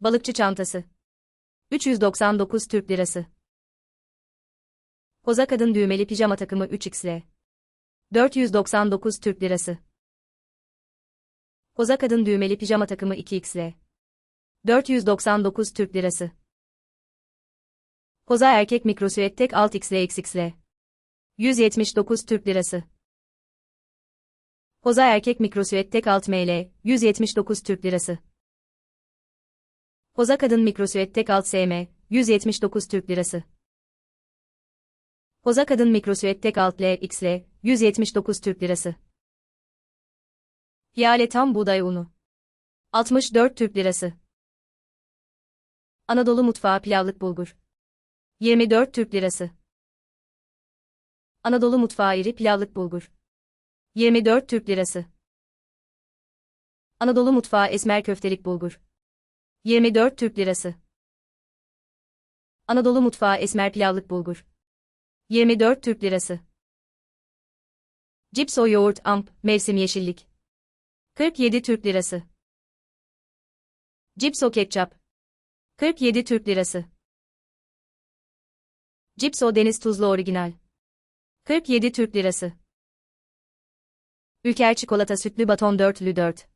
Balıkçı çantası. 399 Türk Lirası. Koza kadın düğmeli pijama takımı 3xl. 499 Türk Lirası. Koza kadın düğmeli pijama takımı 2xl. 499 Türk Lirası. Koza erkek mikrosüet tek alt xl xxl. 179 Türk Lirası. Koza erkek mikrosüet tek alt ml 179 Türk Lirası. Koza kadın mikrosüet tek alt SM 179 Türk Lirası. Koza kadın mikrosüet tek alt L XL 179 Türk Lirası. Piyale tam buğday unu 64 Türk Lirası. Anadolu mutfağı pilavlık bulgur 24 Türk Lirası. Anadolu mutfağı iri pilavlık bulgur 24 Türk Lirası. Anadolu mutfağı esmer köftelik bulgur 24 Türk Lirası. Anadolu mutfağı esmer pilavlık bulgur 24 Türk Lirası. Cipso yoğurt amp mevsim yeşillik 47 Türk Lirası. Cipso ketçap 47 Türk Lirası. Cipso deniz tuzlu orijinal 47 Türk Lirası. Ülker çikolata sütlü baton dörtlü 4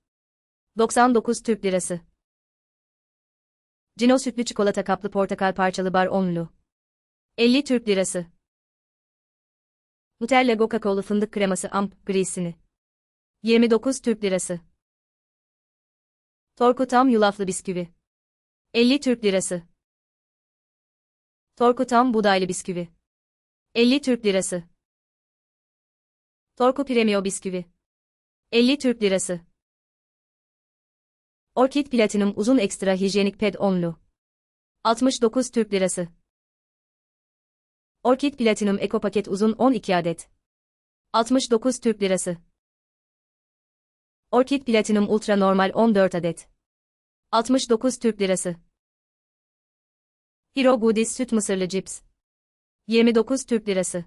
99 Türk Lirası. Cino sütlü çikolata kaplı portakal parçalı bar onlu 50 Türk Lirası. Nutella Coca-Cola fındık kreması amp grisini 29 Türk Lirası. Torku tam yulaflı bisküvi 50 Türk Lirası. Torku tam buğdaylı bisküvi 50 Türk Lirası. Torku Premio bisküvi 50 Türk Lirası. Orkid Platinum uzun ekstra hijyenik ped onlu 69 Türk Lirası. Orkid Platinum Eko paket uzun 12 adet 69 Türk Lirası. Orkid Platinum Ultra normal 14 adet 69 Türk Lirası. Hero Goodies süt mısırlı cips 29 Türk Lirası.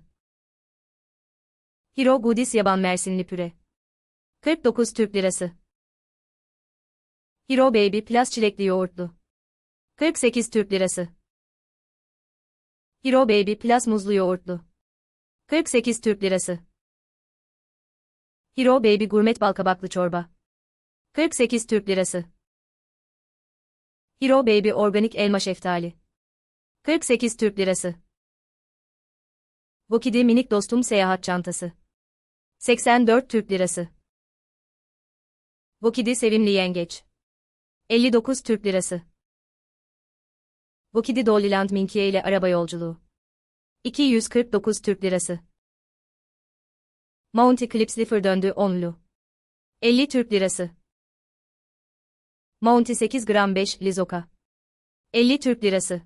Hero Goodies yaban mersinli püre 49 Türk Lirası. Hero Baby Plus çilekli yoğurtlu 48 Türk Lirası. Hero Baby Plus muzlu yoğurtlu 48 Türk Lirası. Hero Baby Gurmet balkabaklı çorba 48 Türk Lirası. Hero Baby organik elma şeftali 48 Türk Lirası. Vokidi minik dostum seyahat çantası 84 Türk Lirası. Vokidi sevimli yengeç 59 Türk Lirası. Vokidi Dollyland Minkiye ile araba yolculuğu 249 Türk Lirası. Monty Clips Liffer döndü onlu 50 Türk Lirası. Monty 8 gram 5 Lizoka 50 Türk Lirası.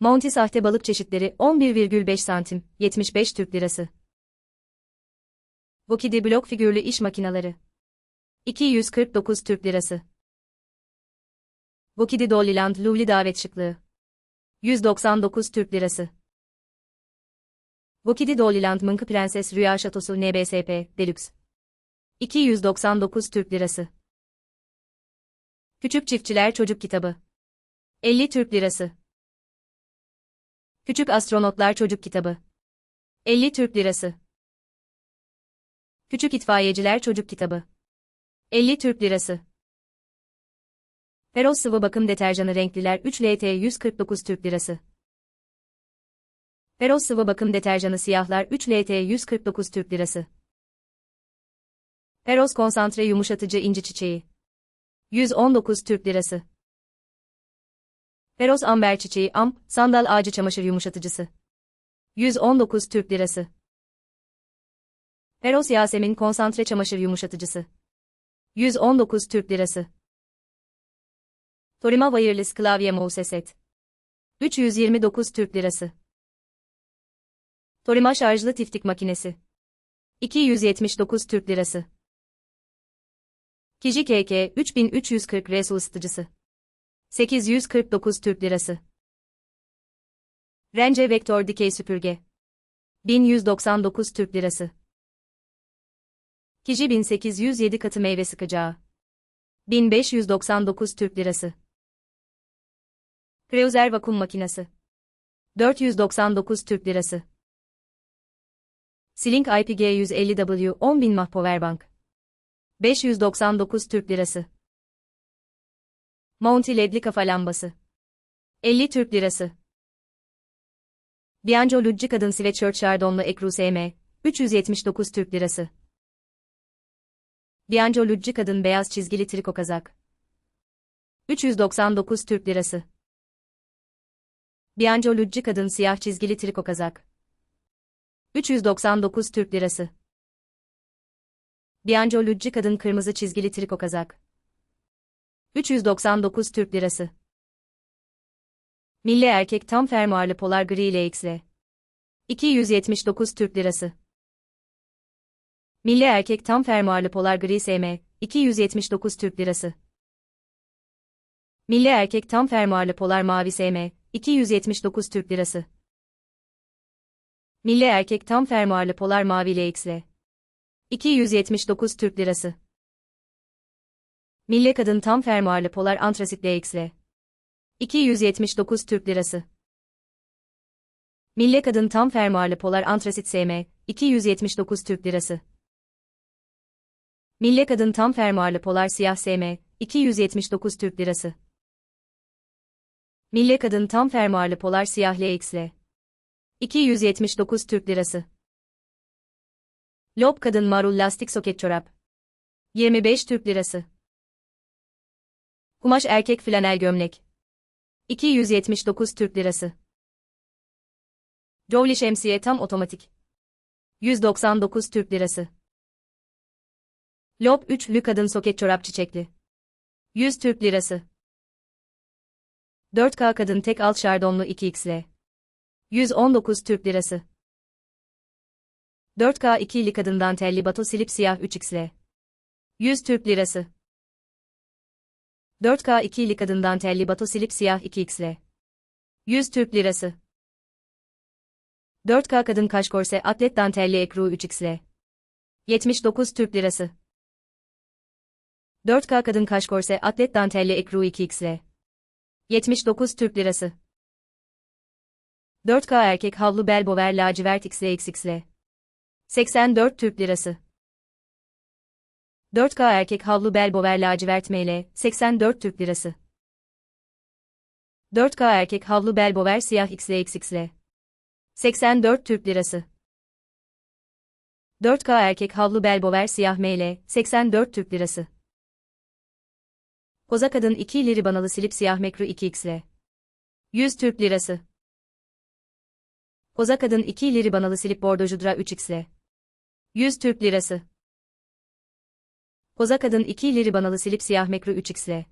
Monty sahte balık çeşitleri 11,5 santim 75 Türk Lirası. Vokidi blok figürlü iş makineleri 249 Türk Lirası. Vokidi Dollyland Luvli davet şıklığı 199 Türk Lirası. Vokidi Dollyland Mınkı Prenses Rüya Şatosu NBSP Deluxe 299 Türk Lirası. Küçük Çiftçiler Çocuk Kitabı 50 Türk Lirası. Küçük Astronotlar Çocuk Kitabı 50 Türk Lirası. Küçük İtfaiyeciler Çocuk Kitabı 50 Türk Lirası. Feroz sıvı bakım deterjanı renkliler 3 LT 149 Türk Lirası. Feroz sıvı bakım deterjanı siyahlar 3 LT 149 Türk Lirası. Feroz konsantre yumuşatıcı inci çiçeği 119 Türk Lirası. Feroz amber çiçeği amp, sandal ağacı çamaşır yumuşatıcısı 119 Türk Lirası. Feroz Yasemin konsantre çamaşır yumuşatıcısı 119 Türk Lirası. Torima Wireless Klavye Mouse Set 329 Türk Lirası. Torima şarjlı tiftik makinesi 279 Türk Lirası. Kiji KK 3340 R su ısıtıcısı 849 Türk Lirası. Rence Vektör Dikey Süpürge 1199 Türk Lirası. Kiji 1807 katı meyve sıkacağı 1599 Türk Lirası. Kreuzer vakum makinesi. 499 Türk Lirası. Silink IPG 150W 10.000 mAh Powerbank. 599 Türk Lirası. Mounty ledli kafa lambası. 50 Türk Lirası. Bianco Lucci kadın sweatshirt şardonlu ekru SM. 379 Türk Lirası. Bianco kadın beyaz çizgili triko kazak. 399 Türk Lirası. Bianco kadın siyah çizgili triko kazak. 399 Türk Lirası. Bianco kadın kırmızı çizgili triko kazak. 399 Türk Lirası. Milli erkek tam fermuarlı polar gri LXL. 279 Türk Lirası. Milli erkek tam fermuarlı polar gri SM, 279 Türk Lirası. Milli erkek tam fermuarlı polar mavi SM, 279 Türk Lirası. Milli erkek tam fermuarlı polar mavi LXL. 279 Türk Lirası. Milli kadın tam fermuarlı polar antrasit LXL. 279 Türk Lirası. Milli kadın tam fermuarlı polar antrasit SM, 279 Türk Lirası. Milli kadın tam fermuarlı polar siyah SM, 279 Türk Lirası. Milli kadın tam fermuarlı polar siyah LXL. 279 Türk Lirası. Lob kadın marul lastik soket çorap. 25 Türk Lirası. Kumaş erkek flanel gömlek. 279 Türk Lirası. Jowli şemsiye tam otomatik. 199 Türk Lirası. Lob 3'lü kadın soket çorap çiçekli. 100 Türk Lirası. 4K kadın tek alt şardonlu 2x'le. 119 Türk Lirası. 4K ikili kadın dantelli bato silip siyah 3x'le. 100 Türk Lirası. 4K ikili kadın dantelli bato silip siyah 2x'le. 100 Türk Lirası. 4K kadın kaş korse atlet dantelli ekru 3x'le. 79 Türk Lirası. 4K kadın kaş korse atlet dantelli ekru 2x'le. 79 Türk Lirası. 4K erkek havlu bel bover lacivert XLXXL. 84 Türk Lirası. 4K erkek havlu bel bover lacivert ML, 84 Türk Lirası. 4K erkek havlu bel bover siyah XLXXL. 84 Türk Lirası. 4K erkek havlu bel bover siyah ML, 84 Türk Lirası. Koza kadın 2 ileri banalı silip siyah mekru 2x'le. 100 Türk Lirası. Koza kadın 2 ileri banalı silip bordo judra 3x'le. 100 Türk Lirası. Koza kadın 2 ileri banalı silip siyah mekru 3x'le.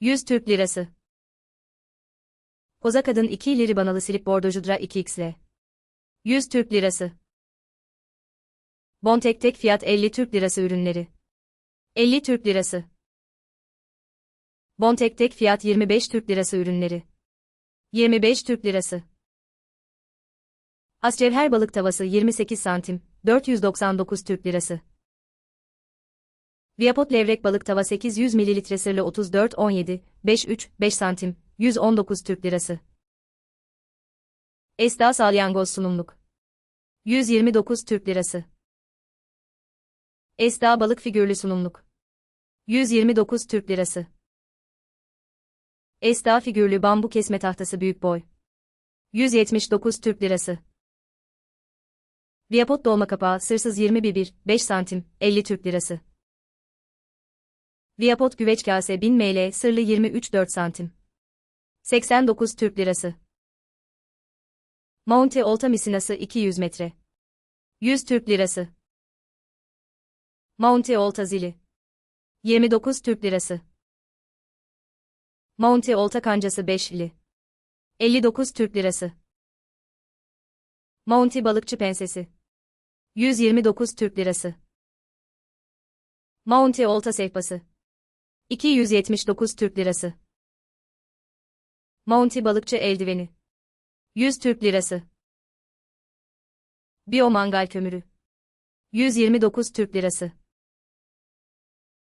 100 Türk Lirası. Koza kadın 2 ileri banalı silip bordo judra 2x'le. 100 Türk Lirası. Bon tek tek fiyat 50 Türk Lirası ürünleri. 50 Türk Lirası. Bon tek tek fiyat 25 Türk Lirası ürünleri. 25 Türk Lirası. Ascevher balık tavası 28 santim, 499 Türk Lirası. Viapot levrek balık tava 800 ml sırlı 34 17, 53, 5 santim, 119 Türk Lirası. Esda salyangoz sunumluk. 129 Türk Lirası. Esda balık figürlü sunumluk. 129 Türk Lirası. Esda figürlü bambu kesme tahtası büyük boy. 179 Türk Lirası. Viapot dolma kapağı sırsız 21 5 santim 50 Türk Lirası. Viapot güveç kase 1000 ml sırlı 23 4 santim. 89 Türk Lirası. Monte olta misinası 200 metre. 100 Türk Lirası. Monte olta zili. 29 Türk Lirası. Monte olta kancası 5'li. 59 Türk Lirası. Monty balıkçı pensesi. 129 Türk Lirası. Monty olta sehpası. 279 Türk Lirası. Monty balıkçı eldiveni. 100 Türk Lirası. Biyo mangal kömürü. 129 Türk Lirası.